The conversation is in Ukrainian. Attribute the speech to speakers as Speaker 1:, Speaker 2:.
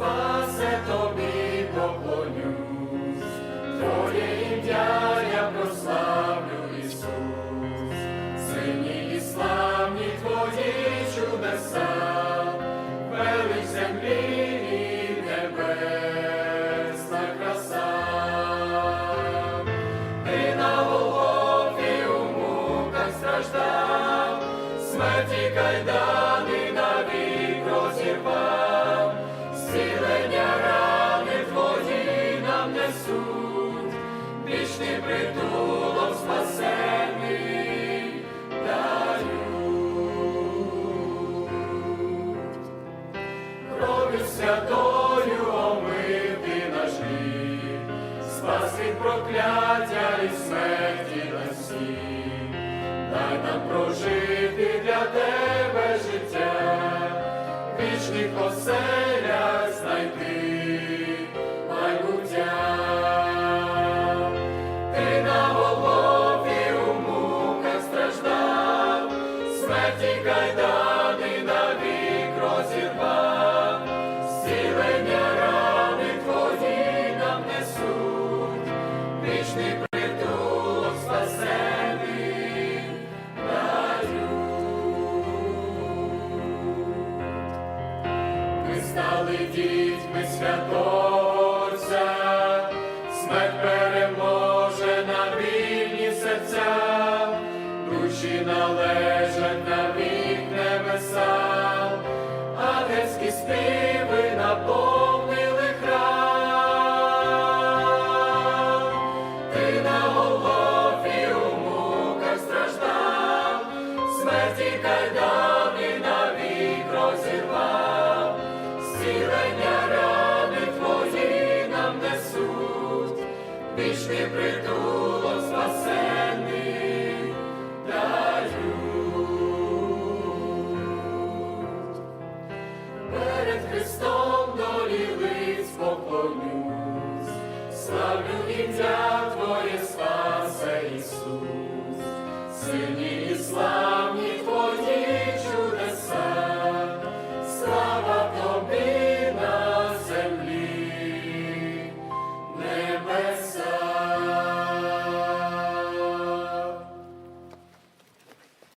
Speaker 1: спасе тобі поклонюсь, Твоє ім'я я прославлю Ісус, сині і славні Твої чудеса, велич землі і небесна краса, ти на Волофі у муках страждав, смерті кайда. Кров'ю святою омити наш гріх, спас прокляття і смерті на всі, дай нам прожити для тебе життя, вічних оселях знайти. Майбуття. Ти на голові муках страждав, смерті кайдани стали дітьми святого смерть переможе на вільні серця, душі належать на вік вічний притулок спасений дають. Перед Христом долі лиць поклонюсь, славлю Твоє спасе Ісус, сині і слава.